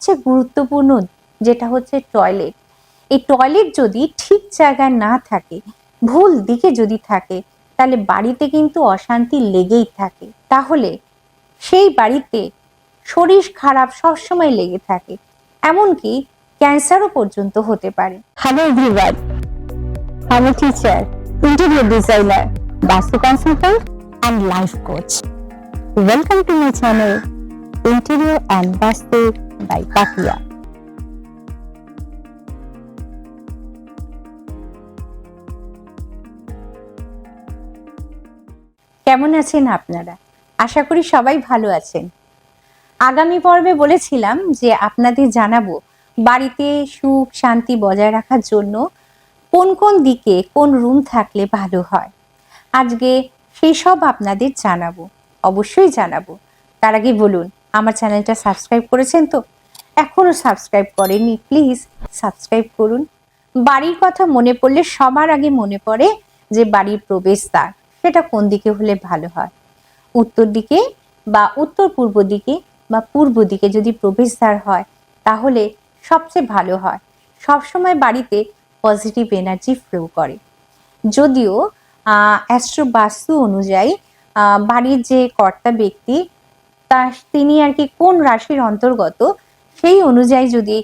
সবচেয়ে গুরুত্বপূর্ণ যেটা হচ্ছে টয়লেট এই টয়লেট যদি ঠিক জায়গায় না থাকে ভুল দিকে যদি থাকে তাহলে বাড়িতে কিন্তু অশান্তি লেগেই থাকে তাহলে সেই বাড়িতে শরীর খারাপ সবসময় লেগে থাকে এমনকি ক্যান্সারও পর্যন্ত হতে পারে Hello everyone. I'm a teacher, interior designer, Vastu consultant, and life coach. Welcome to my channel, Interior and Pakia. কেমন আছেন আপনারা? আশা করি সবাই ভালো আছেন। আগামী পর্বে বলেছিলাম যে আপনাদের জানাব বাড়িতে সুখ শান্তি বজায় রাখার জন্য কোন কোন দিকে কোন রুম থাকলে ভালো হয়। আজকে সেই সব আপনাদের জানাব, অবশ্যই জানাব। তার আগে বলুন আমার চ্যানেলটা সাবস্ক্রাইব করেছেন তো? এখনও সাবস্ক্রাইব করেননি, প্লিজ সাবস্ক্রাইব করুন। বাড়ির কথা মনে পড়লে সবার আগে মনে পড়ে যে বাড়ির প্রবেশদ্বার, সেটা কোন দিকে হলে ভালো হয়? উত্তর দিকে বা উত্তর পূর্ব দিকে বা পূর্ব দিকে যদি প্রবেশদ্বার হয়, তাহলে সবচেয়ে ভালো হয়। সবসময় বাড়িতে পজিটিভ এনার্জি ফ্লো করে। যদিও অ্যাস্ট্রো বাস্তু অনুযায়ী বাড়ির যে কর্তা ব্যক্তি তা তিনি আর কি কোন রাশির অন্তর্গত সেই অনুযায়ী যদি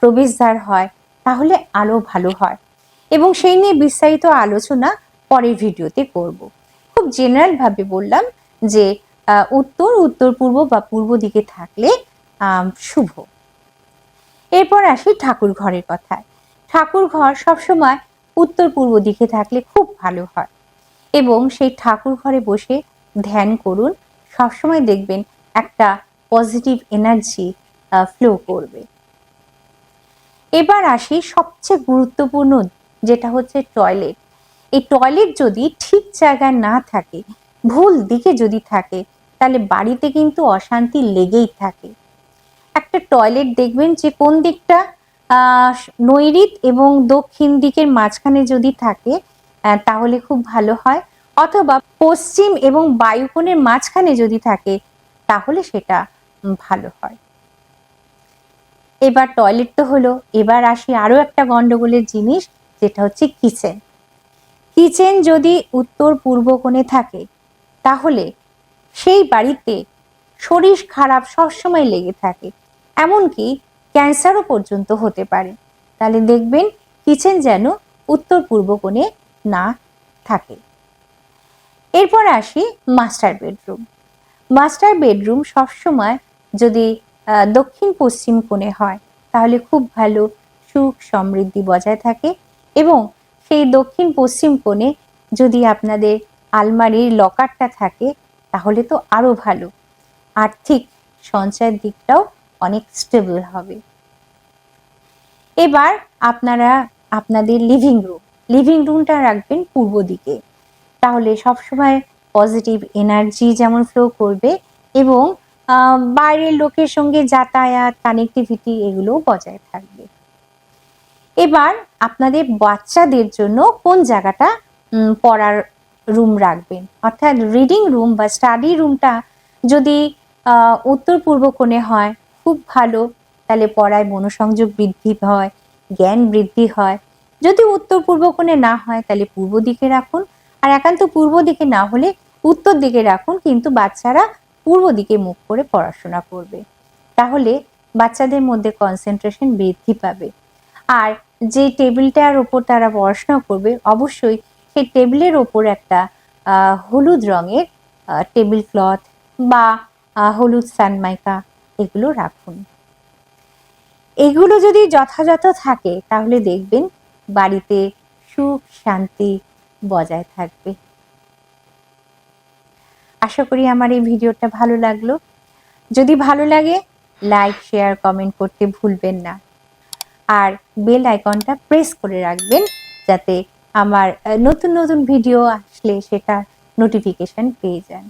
প্রবেশদ্বার হয়, তাহলে আলো ভালো হয়। এবং সেই নিয়ে বিস্তারিত আলোচনা পরের ভিডিওতে করব। খুব জেনারেল ভাবে বললাম যে উত্তর উত্তর পূর্ব বা পূর্ব দিকে থাকলে শুভ। এরপর আসি ঠাকুর ঘরের কথায় ঠাকুর ঘর সবসময় উত্তর পূর্ব দিকে থাকলে খুব ভালো হয়। এবং সেই ঠাকুর ঘরে বসে ধ্যান করুন সবসময় দেখবেন একটা পজিটিভ এনার্জি ফ্লো করবে। এবার আসি সবচেয়ে গুরুত্বপূর্ণ যেটা হচ্ছে টয়লেট এই টয়লেট যদি ঠিক জায়গায় না থাকে, ভুল দিকে যদি থাকে, তাহলে বাড়িতে কিন্তু অশান্তি লেগেই থাকে। একটা টয়লেট দেখবেন যে কোন দিকটা নৈরিত এবং দক্ষিণ দিকের মাঝখানে যদি থাকে তাহলে খুব ভালো হয়। অথবা পশ্চিম এবং বায়ুকোণের মাঝখানে যদি থাকে, তাহলে সেটা ভালো হয়। এবার টয়লেট তো হলো। এবার আসি আরও একটা গন্ডগোলের জিনিস, যেটা হচ্ছে কিচেন। কিচেন যদি উত্তর পূর্ব কোণে থাকে, তাহলে সেই বাড়িতে শরীর খারাপ সবসময় লেগে থাকে। এমনকি ক্যান্সারও পর্যন্ত হতে পারে। তাহলে দেখবেন কিচেন যেন উত্তর পূর্ব কোণে না থাকে। এরপর আসি মাস্টার বেডরুম। মাস্টার বেডরুম সবসময় যদি দক্ষিণ পশ্চিম কোণে হয়, তাহলে খুব ভালো সুখ সমৃদ্ধি বজায় থাকে এবং সেই দক্ষিণ পশ্চিম কোণে যদি আপনাদের আলমারির লকারটা থাকে, তাহলে তো আরও ভালো। আর্থিক সঞ্চয়ের দিকটাও অনেক স্টেবল হবে। এবার আপনারা, আপনাদের লিভিং রুম লিভিং রুমটা রাখবেন পূর্ব দিকে। তাহলে সবসময় পজিটিভ এনার্জি যেমন ফ্লো করবে এবং বাইরের লোকের সঙ্গে যাতায়াত কানেক্টিভিটি এগুলো বজায় থাকবে। এবার আপনাদের বাচ্চাদের জন্য কোন জায়গাটা পড়ার রুম রাখবেন? অর্থাৎ রিডিং রুম বা স্টাডি রুমটা যদি উত্তর পূর্ব কোণে হয়, খুব ভালো। তাহলে পড়ায় মনোসংযোগ বৃদ্ধি হয়, জ্ঞান বৃদ্ধি হয়। যদি উত্তর পূর্ব কোণে না হয়, তাহলে পূর্ব দিকে রাখুন। আর একান্ত পূর্ব দিকে না হলে উত্তর দিকে রাখুন, কিন্তু বাচ্চারা পূর্ব দিকে মুখ করে পড়াশোনা করবে। তাহলে বাচ্চাদের মধ্যে কনসেন্ট্রেশন বৃদ্ধি পাবে। আর যে টেবিলটার ওপর তারা পড়াশোনা করবে, অবশ্যই সেই টেবিলের ওপর একটা হলুদ রঙের টেবিল ক্লথ বা হলুদ সানমাইকা এগুলো রাখুন। এগুলো যদি যথাযথ থাকে, তাহলে দেখবেন বাড়িতে সুখ, শান্তি বজায় থাকবে। আশা করি আমার এই ভিডিওটা ভালো লাগল। যদি ভালো লাগে লাইক শেয়ার কমেন্ট করতে ভুলবেন না। আর বেল আইকনটা প্রেস করে রাখবেন যাতে আমার নতুন নতুন ভিডিও আসলে সেটা নোটিফিকেশন পেয়ে যান।